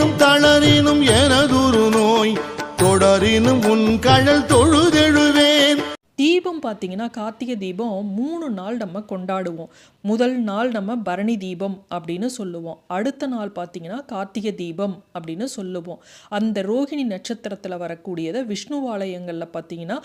ஏறினும் தளரினும் எனதுரு நோய் தொடரினும் உன் கழல் தொழு தீபம் பார்த்தீங்கன்னா கார்த்திகை தீபம் மூணு நாள் நம்ம கொண்டாடுவோம். முதல் நாள் நம்ம பரணி தீபம் அப்படின்னு சொல்லுவோம். அடுத்த நாள் பார்த்தீங்கன்னா கார்த்திகை தீபம் அப்படின்னு சொல்லுவோம். அந்த ரோஹிணி நட்சத்திரத்தில் வரக்கூடியதை விஷ்ணுவாலயங்களில் பார்த்தீங்கன்னா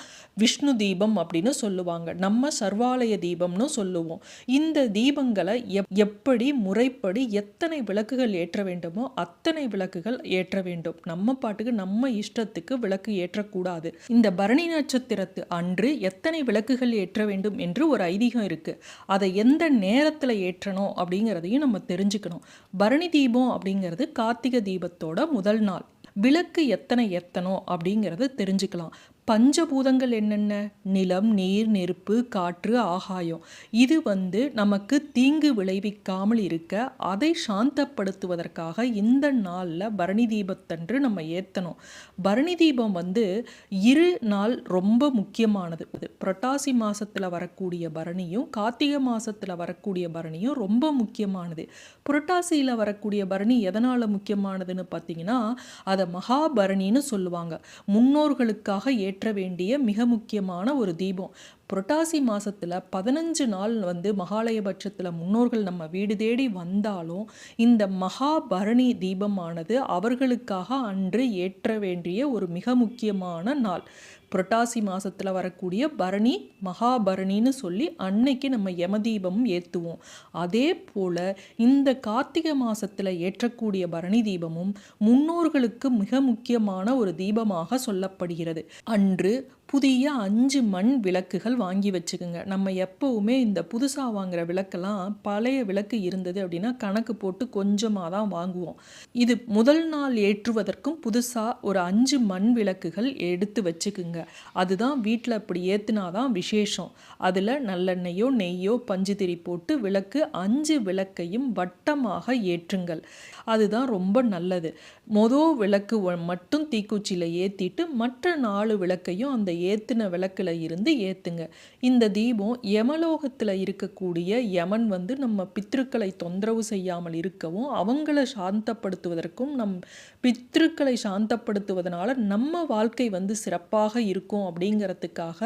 விஷ்ணு தீபம் அப்படின்னு சொல்லுவாங்க. நம்ம சர்வாலய தீபம்னு சொல்லுவோம். இந்த தீபங்களை எப் எப்படி முறைப்படி எத்தனை விளக்குகள் ஏற்ற வேண்டுமோ அத்தனை விளக்குகள் ஏற்ற வேண்டும். நம்ம பாட்டுக்கு நம்ம இஷ்டத்துக்கு விளக்கு ஏற்றக்கூடாது. இந்த பரணி நட்சத்திரத்து அன்று எத்தனை விளக்குகள் ஏற்ற வேண்டும் என்று ஒரு ஐதீகம் இருக்கு. அதை எந்த நேரத்தில் ஏற்றணும் அப்படிங்கிறதையும் நம்ம தெரிஞ்சுக்கணும். பரணி தீபம் அப்படிங்கிறது கார்த்திகை தீபத்தோட முதல் நாள். விளக்கு எத்தனை எத்தனோ அப்படிங்கிறத தெரிஞ்சுக்கலாம். பஞ்சபூதங்கள் என்னென்ன? நிலம் நீர் நெருப்பு காற்று ஆகாயம். இது வந்து நமக்கு தீங்கு விளைவிக்காமல் இருக்க அதை சாந்தப்படுத்துவதற்காக இந்த நாளில் பரணி தீபத்தன்று நம்ம ஏற்றணும் பரணி தீபம் வந்து இரு நாள் ரொம்ப முக்கியமானது. புரட்டாசி மாதத்தில் வரக்கூடிய பரணியும் கார்த்திகை மாதத்தில் வரக்கூடிய பரணியும் ரொம்ப முக்கியமானது. புரட்டாசியில் வரக்கூடிய பரணி எதனால் முக்கியமானதுன்னு பார்த்தீங்கன்னா அதை மகாபரணின்னு சொல்லுவாங்க. முன்னோர்களுக்காக ஏற்ற வேண்டிய மிக முக்கியமான ஒரு தீபம். புரட்டாசி மாதத்தில் பதினஞ்சு நாள் வந்து மகாலயபட்சத்தில் முன்னோர்கள் நம்ம வீடு தேடி வந்தாலும் இந்த மகாபரணி தீபமானது அவர்களுக்காக அன்று ஏற்ற வேண்டிய ஒரு மிக முக்கியமான நாள். புரட்டாசி மாதத்தில் வரக்கூடிய பரணி மகாபரணின்னு சொல்லி அன்னைக்கு நம்ம யமதீபமும் ஏற்றுவோம் அதே போல் இந்த கார்த்திகை மாதத்தில் ஏற்றக்கூடிய பரணி தீபமும் முன்னோர்களுக்கு மிக முக்கியமான ஒரு தீபமாக சொல்லப்படுகிறது. அன்று புதிய அஞ்சு மண் விளக்குகள் வாங்கி வச்சுக்கோங்க. நம்ம எப்போவுமே இந்த புதுசாக வாங்குகிற விளக்கெல்லாம் பழைய விளக்கு இருந்தது அப்படின்னா கணக்கு போட்டு கொஞ்சமாக தான் வாங்குவோம். இது முதல் நாள் ஏற்றுவதற்கும் புதுசாக ஒரு அஞ்சு மண் விளக்குகள் எடுத்து வச்சுக்குங்க. அதுதான் வீட்டில் அப்படி ஏற்றுனா தான் விசேஷம். அதில் நல்லெண்ணெயோ நெய்யோ பஞ்சுதிரி போட்டு விளக்கு அஞ்சு விளக்கையும் வட்டமாக ஏற்றுங்கள். அதுதான் ரொம்ப நல்லது. மொதல் விளக்கு மட்டும் தீக்குச்சியில் ஏற்றிட்டு மற்ற நாலு விளக்கையும் அந்த ஏற்றின விளக்கில் இருந்து ஏற்றுங்க இந்த தீபம் யமலோகத்தில் இருக்கக்கூடிய யமன் வந்து நம்ம பித்ருக்களை தொந்தரவு செய்யாமல் இருக்கவும் அவங்கள சாந்தப்படுத்துவதற்கும் நம் பித்ருக்களை சாந்தப்படுத்துவதனால நம்ம வாழ்க்கை வந்து சிறப்பாக இருக்கும் அப்படிங்கிறதுக்காக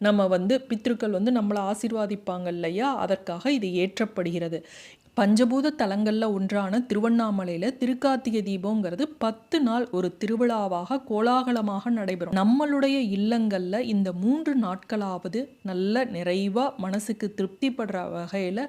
நம்ம வந்து பித்ருக்கள் வந்து நம்மளை ஆசீர்வாதிப்பாங்க இல்லையா? அதற்காக இது ஏற்றப்படுகிறது. பஞ்சபூத தலங்களில் ஒன்றான திருவண்ணாமலையில் திருக்காத்திய தீபங்கிறது பத்து நாள் ஒரு திருவிழாவாக கோலாகலமாக நடைபெறும். நம்மளுடைய இல்லங்களில் இந்த மூன்று நாட்களாவது நல்ல நிறைவாக மனசுக்கு திருப்திப்படுற வகையில்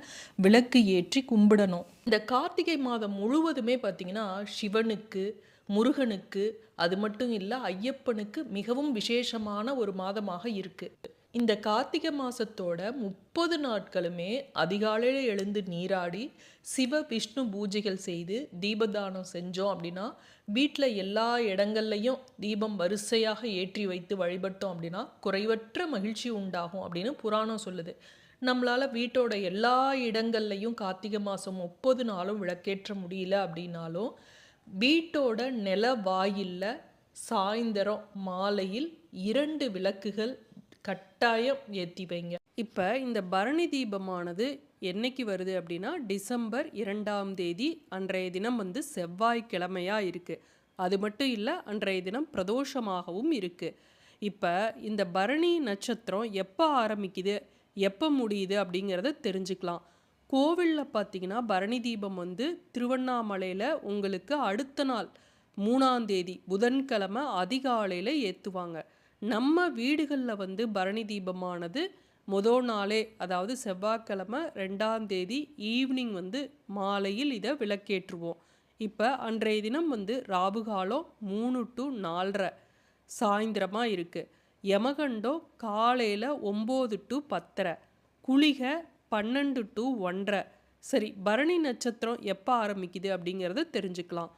விளக்கு ஏற்றி கும்பிடணும். இந்த கார்த்திகை மாதம் முழுவதுமே பார்த்திங்கன்னா சிவனுக்கு முருகனுக்கு அது மட்டும் இல்லை ஐயப்பனுக்கு மிகவும் விசேஷமான ஒரு மாதமாக இருக்குது இந்த கார்த்திகை மாசத்தோட முப்பது நாட்களுமே அதிகாலையில் எழுந்து நீராடி சிவ விஷ்ணு பூஜைகள் செய்து தீபதானம் செஞ்சோம் அப்படின்னா வீட்டில் எல்லா இடங்கள்லையும் தீபம் வரிசையாக ஏற்றி வைத்து வழிபட்டோம் அப்படின்னா குறைவற்ற மகிழ்ச்சி உண்டாகும் அப்படின்னு புராணம் சொல்லுது. நம்மளால் வீட்டோட எல்லா இடங்கள்லையும் கார்த்திகை மாதம் முப்பது நாளும் விளக்கேற்ற முடியல அப்படின்னாலும் வீட்டோட நில வாயிலில் சாயந்தரம் மாலையில் இரண்டு விளக்குகள் கட்டாயம் ஏற்றி வைங்க இப்போ இந்த பரணி தீபமானது என்னைக்கு வருது அப்படின்னா டிசம்பர் இரண்டாம் தேதி அன்றைய தினம் வந்து செவ்வாய்க்கிழமையாக இருக்குது அது மட்டும் இல்லை அன்றைய தினம் பிரதோஷமாகவும் இருக்குது இப்போ இந்த பரணி நட்சத்திரம் எப்போ ஆரம்பிக்குது எப்போ முடியுது அப்படிங்கிறத தெரிஞ்சுக்கலாம். கோவிலில் பார்த்தீங்கன்னா பரணி தீபம் வந்து திருவண்ணாமலையில் உங்களுக்கு அடுத்த நாள் மூணாம் தேதி புதன்கிழமை அதிகாலையில் ஏற்றுவாங்க நம்ம வீடுகளில் வந்து பரணி தீபமானது முதல் நாளே அதாவது செவ்வாய்க்கிழமை ரெண்டாம் தேதி ஈவினிங் வந்து மாலையில் இதை விளக்கேற்றுவோம். இப்போ அன்றைய தினம் வந்து ராபுகாலம் மூணு டு நாலரை சாயந்தரமாக இருக்குது யமகண்டம் காலையில் ஒம்பது டு பத்தரை குளிகை பன்னெண்டு டு ஒன்றரை. சரி பரணி நட்சத்திரம் எப்போ ஆரம்பிக்குது அப்படிங்கிறத தெரிஞ்சுக்கலாம்.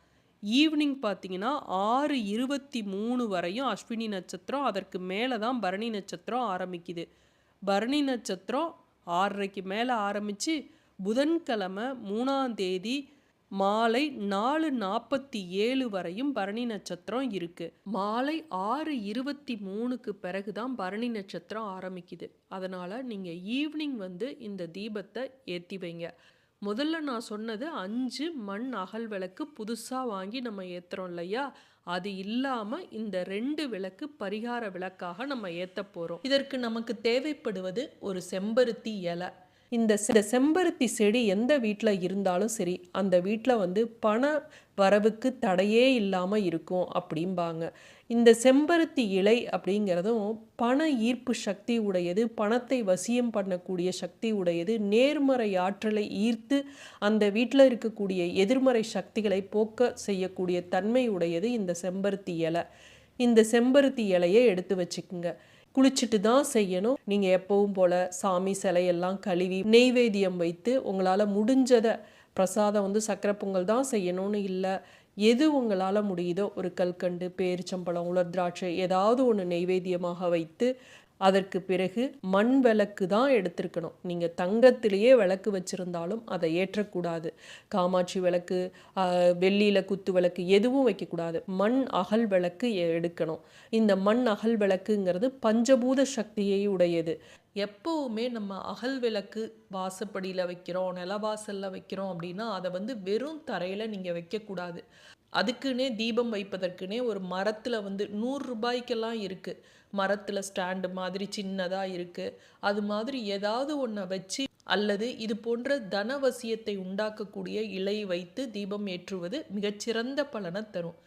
ஈவினிங் பார்த்தீங்கன்னா ஆறு இருபத்தி மூணு வரையும் அஸ்வினி நட்சத்திரம் அதற்கு மேலே தான் பரணி நட்சத்திரம் ஆரம்பிக்குது. பரணி நட்சத்திரம் ஆறரைக்கு மேலே ஆரம்பித்து புதன்கிழமை மூணாம் தேதி மாலை நாலு நாற்பத்தி ஏழு வரையும் பரணி நட்சத்திரம் இருக்குது மாலை ஆறு இருபத்தி மூணுக்கு பிறகு தான் பரணி நட்சத்திரம் ஆரம்பிக்குது. அதனால் நீங்கள் ஈவினிங் வந்து இந்த தீபத்தை ஏற்றி வைங்க. முதல்ல நான் சொன்னது அஞ்சு மண் அகல் விளக்கு புதுசாக வாங்கி நம்ம ஏற்றுறோம் இல்லையா? அது இல்லாமல் இந்த ரெண்டு விளக்கு பரிகார விளக்காக நம்ம ஏற்ற போகிறோம் இதற்கு நமக்கு தேவைப்படுவது ஒரு செம்பருத்தி இலை. இந்த செம்பருத்தி செடி எந்த வீட்டில் இருந்தாலும் சரி அந்த வீட்டில் வந்து பண வரவுக்கு தடையே இல்லாமல் இருக்கும் அப்படிம்பாங்க. இந்த செம்பருத்தி இலை அப்படிங்கிறதும் பண ஈர்ப்பு சக்தி உடையது பணத்தை வசியம் பண்ணக்கூடிய சக்தி உடையது நேர்மறை ஆற்றலை ஈர்த்து அந்த வீட்டில் இருக்கக்கூடிய எதிர்மறை சக்திகளை போக்க செய்யக்கூடிய தன்மை உடையது இந்த செம்பருத்தி இலை. இந்த செம்பருத்தி இலையை எடுத்து வச்சுக்குங்க. குளிச்சுட்டு தான் செய்யணும். நீங்கள் எப்பவும் போல் சாமி சிலையெல்லாம் கழுவி நெய்வேத்தியம் வைத்து உங்களால் முடிஞ்சதை பிரசாதம் வந்து சக்கரை பொங்கல் தான் செய்யணும்னு இல்லை. எது உங்களால் முடியுதோ ஒரு கல்கண்டு பேரிச்சம்பழம் உலர் திராட்சை ஏதாவது ஒன்று நெய்வேத்தியமாக வைத்து அதற்கு பிறகு மண் விளக்கு தான் எடுத்திருக்கணும். நீங்கள் தங்கத்திலேயே விளக்கு வச்சுருந்தாலும் அதை ஏற்றக்கூடாது. காமாட்சி விளக்கு வெள்ளியில் குத்து விளக்கு எதுவும் வைக்கக்கூடாது. மண் அகல் விளக்கு எடுக்கணும். இந்த மண் அகல் விளக்குங்கிறது பஞ்சபூத சக்தியை உடையது. எப்போவுமே நம்ம அகல் விளக்கு வாசப்படியில் வைக்கிறோம் நிலவாசலில் வைக்கிறோம் அப்படின்னா அதை வந்து வெறும் தரையில் நீங்கள் வைக்கக்கூடாது. அதுக்குன்னே தீபம் வைப்பதற்குனே ஒரு மரத்தில் வந்து நூறு ரூபாய்க்கெல்லாம் இருக்குது மரத்தில் ஸ்டாண்டு மாதிரி சின்னதாக இருக்குது அது மாதிரி ஏதாவது ஒன்றை வச்சு அல்லது இது போன்ற தனவசியத்தை உண்டாக்கக்கூடிய இலை வைத்து தீபம் ஏற்றுவது மிகச்சிறந்த பலனை தரும்.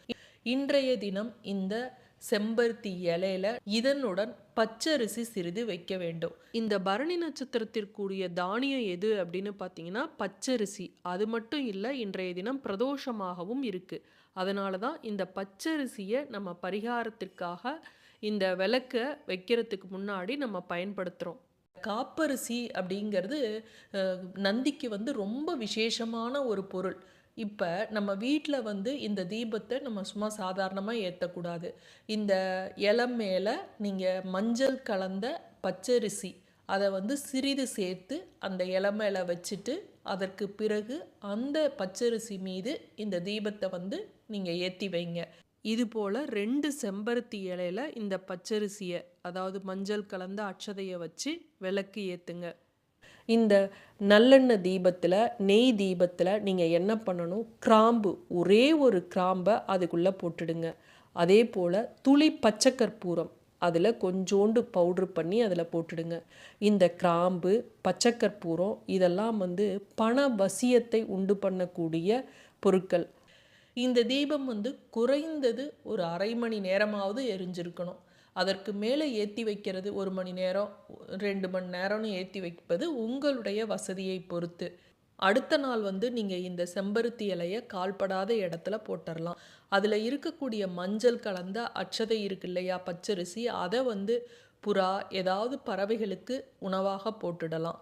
இன்றைய தினம் இந்த செம்பருத்தி இலையில இதனுடன் பச்சரிசி சிறிது வைக்க வேண்டும். இந்த பரணி நட்சத்திரத்திற்குரிய தானியம் எது அப்படின்னு பார்த்தீங்கன்னா பச்சரிசி. அது மட்டும் இல்லை இன்றைய தினம் பிரதோஷமாகவும் இருக்குது அதனால தான் இந்த பச்சரிசியை நம்ம பரிகாரத்திற்காக இந்த விளக்கை வைக்கிறதுக்கு முன்னாடி நம்ம பயன்படுத்துகிறோம் காப்பரிசி அப்படிங்கிறது நந்திக்கு வந்து ரொம்ப விசேஷமான ஒரு பொருள். இப்போ நம்ம வீட்டில் வந்து இந்த தீபத்தை நம்ம சும்மா சாதாரணமாக ஏற்றக்கூடாது இந்த இலை மேலே நீங்கள் மஞ்சள் கலந்த பச்சரிசி அதை வந்து சிறிது சேர்த்து அந்த இலை மேலே வச்சுட்டு அதற்கு பிறகு அந்த பச்சரிசி மீது இந்த தீபத்தை வந்து நீங்கள் ஏற்றி வைங்க. இது போல் ரெண்டு செம்பருத்தி இலையில இந்த பச்சரிசியை அதாவது மஞ்சள் கலந்த அட்சதையை வச்சு விளக்கு ஏற்றுங்க இந்த நல்லெண்ணெய் தீபத்தில் நெய் தீபத்தில் நீங்கள் என்ன பண்ணணும்? கிராம்பு ஒரே ஒரு கிராம்பை அதுக்குள்ளே போட்டுடுங்க. அதே போல் துளி பச்சை கற்பூரம் அதில் கொஞ்சோண்டு பவுட்ரு பண்ணி அதில் போட்டுடுங்க. இந்த கிராம்பு பச்சை கற்பூரம் இதெல்லாம் வந்து பண வசியத்தை உண்டு பண்ணக்கூடிய பொருட்கள். இந்த தீபம் வந்து குறைந்தது ஒரு அரை மணி நேரமாவது எரிஞ்சிருக்கணும். அதற்கு மேலே ஏற்றி வைக்கிறது ஒரு மணி நேரம் ரெண்டு மணி நேரம்னு ஏற்றி வைப்பது உங்களுடைய வசதியை பொறுத்து. அடுத்த நாள் வந்து நீங்கள் இந்த செம்பருத்தி இலையை கால்படாத இடத்துல போட்டுடலாம் அதில் இருக்கக்கூடிய மஞ்சள் கலந்த அச்சதை இருக்கு இல்லையா பச்சரிசி அதை வந்து புறா ஏதாவது பறவைகளுக்கு உணவாக போட்டுடலாம்.